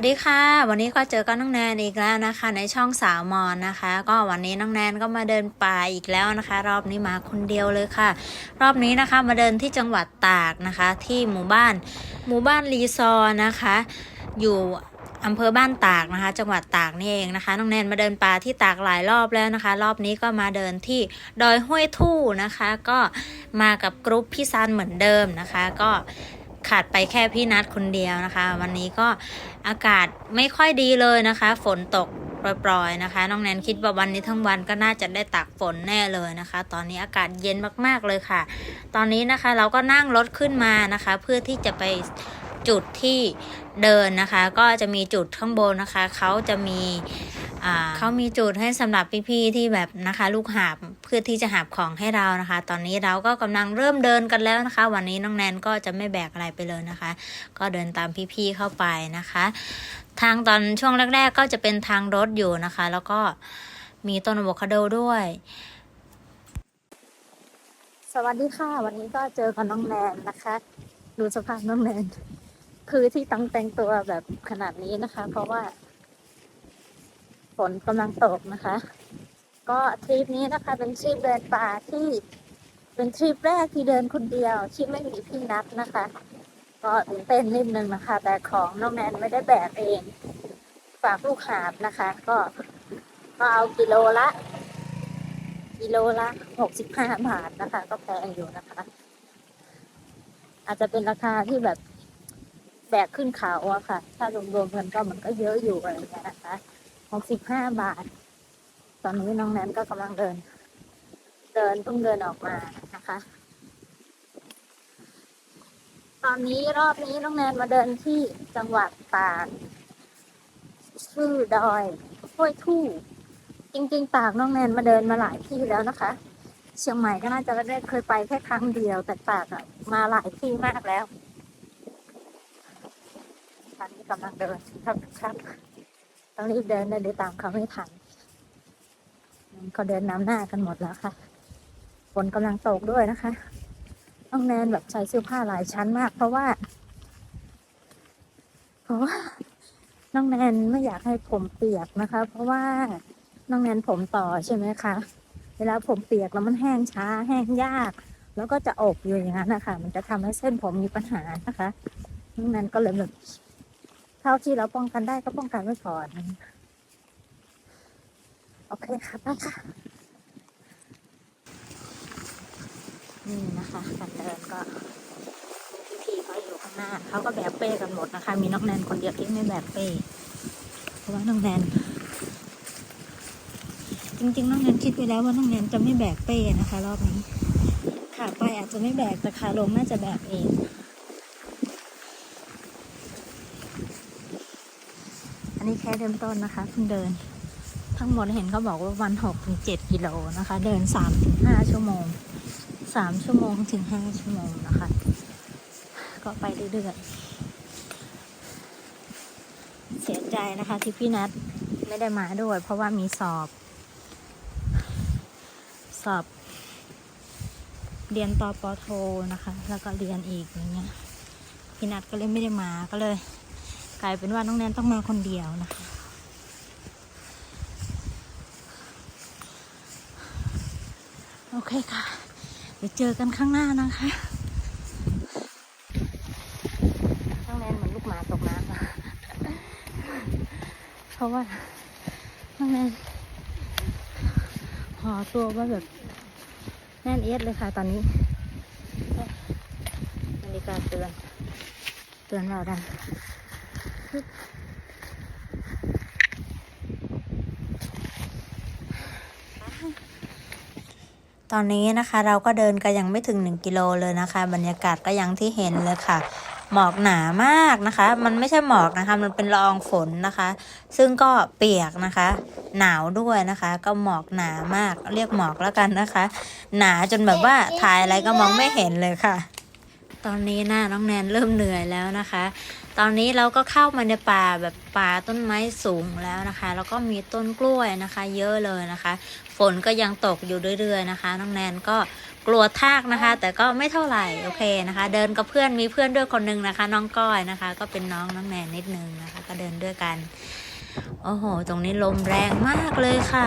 สวัสดีค่ะ วันนี้ก็เจอกับน้องแนนอีกแล้วนะคะ ในช่องสาวมอนนะคะ ก็วันนี้น้องแนนก็มาเดินป่าอีกแล้วนะคะ รอบนี้มาคนเดียวเลยค่ะ รอบนี้นะคะมาเดินที่จังหวัดตากนะคะ ที่หมู่บ้านหมู่บ้านรีซอร์นะคะ อยู่อำเภอบ้านตากนะคะ จังหวัดตากนี่เองนะคะน้องแนนมาเดินป่าที่ตากหลายรอบแล้วนะคะ รอบนี้ก็มาเดินที่ดอยห้วยทู่นะคะ ก็มากับกรุ๊ปพี่ซันเหมือนเดิมนะคะ ก็ ขาดไปแค่พี่นัดคนเดียวนะคะ วันนี้ก็อากาศไม่ค่อยดีเลยนะคะ ฝนตกปล่อยๆนะคะ น้องแนนคิดว่าวันนี้ทั้งวันก็น่าจะได้ตากฝนแน่เลยนะคะ ตอนนี้อากาศเย็นมากๆเลยค่ะ ตอนนี้นะคะเราก็นั่งรถขึ้นมานะคะ เพื่อที่จะไปจุดที่เดินนะคะ ก็จะมีจุดข้างบนนะคะเขาจะมีอ่าเขามีจุดให้สำหรับพี่ๆที่แบบนะคะ ลูกหาบ พื่อที่จะหาบของให้เรานะคะ ตอนนี้เราก็กำลังเริ่มเดินกันแล้วนะคะ วันนี้น้องแนนก็จะไม่แบกอะไรไปเลยนะคะ ก็เดินตามพี่ๆเข้าไปนะคะ ทางตอนช่วงแรก ๆ ก็จะเป็นทางรถอยู่นะคะ แล้วก็มีต้นอะโวคาโดด้วย สวัสดีค่ะ วันนี้ก็เจอกับน้องแนนนะคะดูสภาพน้องแนนคือที่ต้องแต่งตัวแบบขนาดนี้นะคะ เพราะว่าฝนกำลังตกนะคะ ก็ทริปนี้นะคะเป็นทริปเดินป่าที่เป็นทริปแรกที่เดินคนเดียวที่ไม่มีพี่นัดนะคะ ก็ตื่นเต้นนิดนึงนะคะแต่ของน้องแนนไม่ได้แบกเองฝากลูกหาบนะคะ ก็ก็เอากิโลละ กิโลละหกสิบห้าบาทนะคะ ก็แพงอยู่นะคะ อาจจะเป็นราคาที่แบบแบกขึ้นเขาอะค่ะ ถ้ารวมๆกันก็มันก็เยอะอยู่อะไรอย่างเงี้ยนะคะหกสิบห้าบาท ตอนนี้น้องแนนก็กำลังเดิน เดินเพิ่งเดินออกมานะคะ ตอนนี้รอบนี้น้องแนนมาเดินที่จังหวัดตากชื่อดอยห้วยทู่จริงๆตากน้องแนนมาเดินมาหลายที่แล้วนะคะ เชียงใหม่ก็น่าจะได้เคยไปแค่ครั้งเดียว แต่ตากอะมาหลายที่มากแล้วตอนนี้กำลังเดินครับครับต้องรีบเดินนะเดี๋ยวตามเขาไม่ทัน เขาเดินน้ำหน้ากันหมดแล้วค่ะฝนกำลังตกด้วยนะคะน้องแนนแบบใส่เสื้อผ้าหลายชั้นมาก เพราะว่าเพราะว่าน้องแนนไม่อยากให้ผมเปียกนะคะ เพราะว่าน้องแนนผมต่อใช่ไหมคะเวลาผมเปียกแล้วมันแห้งช้า แห้งยาก แล้วก็จะอบอยู่อย่างนั้นนะคะมันจะทำให้เส้นผมมีปัญหานะคะน้องแนนก็เลยแบบเท่าที่เราป้องกันได้ก็ป้องกันไว้ก่อน โอเคค่ะไปค่ะ นี่นะคะการเดินก็พี่ๆเขาอยู่ข้างหน้า เขาก็แบกเป้กันหมดนะคะ มีน้องแนนคนเดียวที่ไม่แบกเป้เพราะว่าน้องแนนจริงๆน้องแนนคิดไว้แล้วว่าน้องแนนจะไม่แบกเป้นะคะ รอบนี้ขาไปอาจจะไม่แบกแต่ขาลงน่าจะแบกเองอันนี้แค่เริ่มต้นนะคะเพิ่งเดิน ทั้งหมดเห็นเขาบอกว่าวันหกถึงเจ็ดกิโลนะคะ เดินสามถึงห้าชั่วโมงสามชั่วโมงถึงห้าชั่วโมงนะคะ ก็ไปเรื่อยๆเสียใจนะคะที่พี่นัทไม่ได้มาด้วย เพราะว่ามีสอบ สอบ เรียนต่อปอโทนะคะ แล้วก็เรียนอีกอย่างเงี้ยพี่นัทก็เลยไม่ได้มาก็เลย กลายเป็นว่าน้องแนนต้องมาคนเดียวนะคะ โอ เคค่ะ เดี๋ยวเจอกันข้างหน้านะคะน้องแนนเหมือนลูกหมาตกน้ำอะเพราะว่าน้องแนนห่อตัวว่าแบบแน่นเอียดเลยค่ะตอนนี้นาฬิกาเตือน เตือนเราดัง ตอนนี้นะคะเราก็เดินกันยังไม่ถึง 1 กิโลเลยนะคะ บรรยากาศก็ยังที่เห็นเลยค่ะ หมอกหนามากนะคะ มันไม่ใช่หมอกนะคะ มันเป็นละอองฝนนะคะ ซึ่งก็เปียกนะคะ หนาวด้วยนะคะ ก็หมอกหนามากเรียกหมอกแล้วกันนะคะ หนาจนแบบว่าถ่ายอะไรก็มองไม่เห็นเลยค่ะ ตอนนี้หน้าน้องแนนเริ่มเหนื่อยแล้วนะคะ ตอนนี้เราก็เข้ามาในป่าแบบป่าต้นไม้สูงแล้วนะคะ แล้วก็มีต้นกล้วยนะคะ เยอะเลยนะคะ ฝนก็ยังตกอยู่เรื่อยๆนะคะ น้องแนนก็กลัวทากนะคะ แต่ก็ไม่เท่าไหร่โอเคนะคะ เดินกับเพื่อนมีเพื่อนด้วยคนหนึงนะคะ น้องก้อยนะคะ ก็เป็นน้องน้องแนนนิดนึงนะคะ ก็เดินด้วยกันโอ้โห ตรงนี้ลมแรงมากเลยค่ะ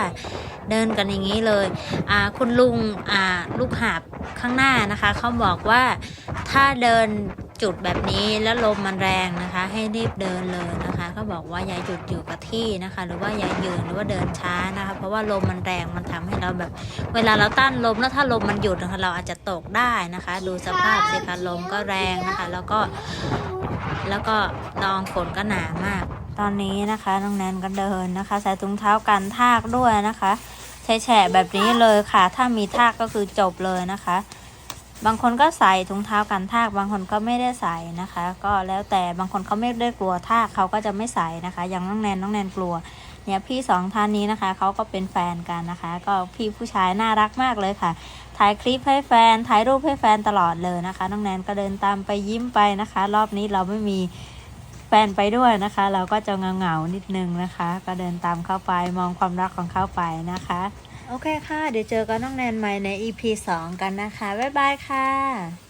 เดินกันอย่างนี้เลยอ่าคุณลุงอ่าลูกหาบข้างหน้านะคะ เขาบอกว่าถ้าเดิน จุดแบบนี้แล้วลมมันแรงนะคะ ให้รีบเดินเลยนะคะเขาบอกว่าอย่าหยุดอยู่กับที่นะคะ หรือว่าอย่ายืนหรือว่าเดินช้านะคะ เพราะว่าลมมันแรงมันทำให้เราแบบ เวลาเราต้านลมแล้วถ้าลมมันหยุดนะคะ เราอาจจะตกได้นะคะ ดูสภาพสิคะลมก็แรงนะคะ แล้วก็ แล้วก็ลองฝนก็หนามาก ตอนนี้นะคะน้องแนนก็เดินนะคะ ใส่ถุงเท้ากันทากด้วยนะคะแฉะแบบนี้เลยค่ะ ถ้ามีทากก็คือจบเลยนะคะ บางคนก็ใส่ถุงเท้ากันทาก บางคนก็ไม่ได้ใส่นะคะ ก็แล้วแต่บางคนเขาไม่ได้กลัวทากเขาก็จะไม่ใส่นะคะ อย่างน้องแนนน้องแนนกลัว เนี่ยพี่สองท่านนี้นะคะเขาก็เป็นแฟนกันนะคะ ก็พี่ผู้ชายน่ารักมากเลยค่ะ ถ่ายคลิปให้แฟนถ่ายรูปให้แฟนตลอดเลยนะคะ น้องแนนก็เดินตามไปยิ้มไปนะคะ รอบนี้เราไม่มีแฟนไปด้วยนะคะ เราก็จะเหงานิดนึงนะคะ ก็เดินตามเข้าไปมองความรักของเขาไปนะคะ โอเคค่ะ เดี๋ยวเจอกันน้องแนนใหม่ใน EP 2 กันนะคะ บ๊ายบายค่ะ